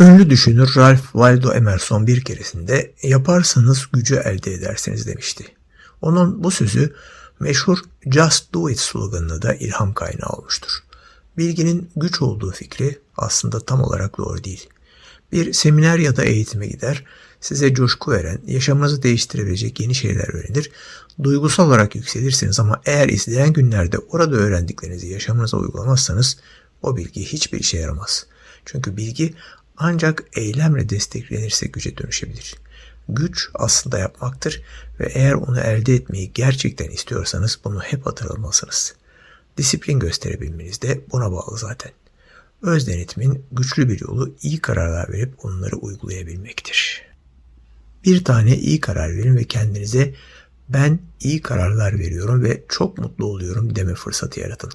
Ünlü düşünür Ralph Waldo Emerson bir keresinde yaparsanız gücü elde edersiniz demişti. Onun bu sözü meşhur Just Do It sloganına da ilham kaynağı olmuştur. Bilginin güç olduğu fikri aslında tam olarak doğru değil. Bir seminer ya da eğitime gider, size coşku veren, yaşamınızı değiştirebilecek yeni şeyler öğrenir, duygusal olarak yükselirsiniz ama eğer izleyen günlerde orada öğrendiklerinizi yaşamınıza uygulamazsanız o bilgi hiçbir işe yaramaz. Çünkü bilgi ancak eylemle desteklenirse güce dönüşebilir. Güç aslında yapmaktır ve eğer onu elde etmeyi gerçekten istiyorsanız bunu hep hatırlamalısınız. Disiplin gösterebilmeniz de buna bağlı zaten. Öz denetimin güçlü bir yolu iyi kararlar verip onları uygulayabilmektir. Bir tane iyi karar verin ve kendinize ben iyi kararlar veriyorum ve çok mutlu oluyorum deme fırsatı yaratın.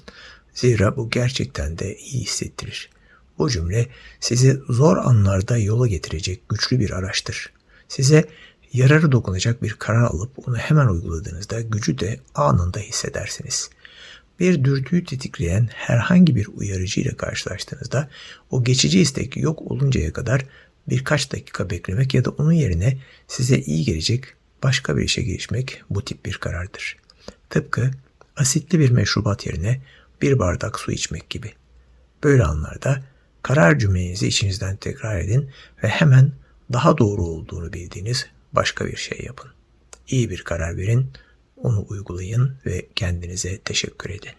Zira bu gerçekten de iyi hissettirir. Bu cümle sizi zor anlarda yola getirecek güçlü bir araçtır. Size yararı dokunacak bir karar alıp onu hemen uyguladığınızda gücü de anında hissedersiniz. Bir dürtüyü tetikleyen herhangi bir uyarıcı ile karşılaştığınızda o geçici istek yok oluncaya kadar birkaç dakika beklemek ya da onun yerine size iyi gelecek başka bir işe girişmek bu tip bir karardır. Tıpkı asitli bir meşrubat yerine bir bardak su içmek gibi. Böyle anlarda karar cümlenizi içinizden tekrar edin ve hemen daha doğru olduğunu bildiğiniz başka bir şey yapın. İyi bir karar verin, onu uygulayın ve kendinize teşekkür edin.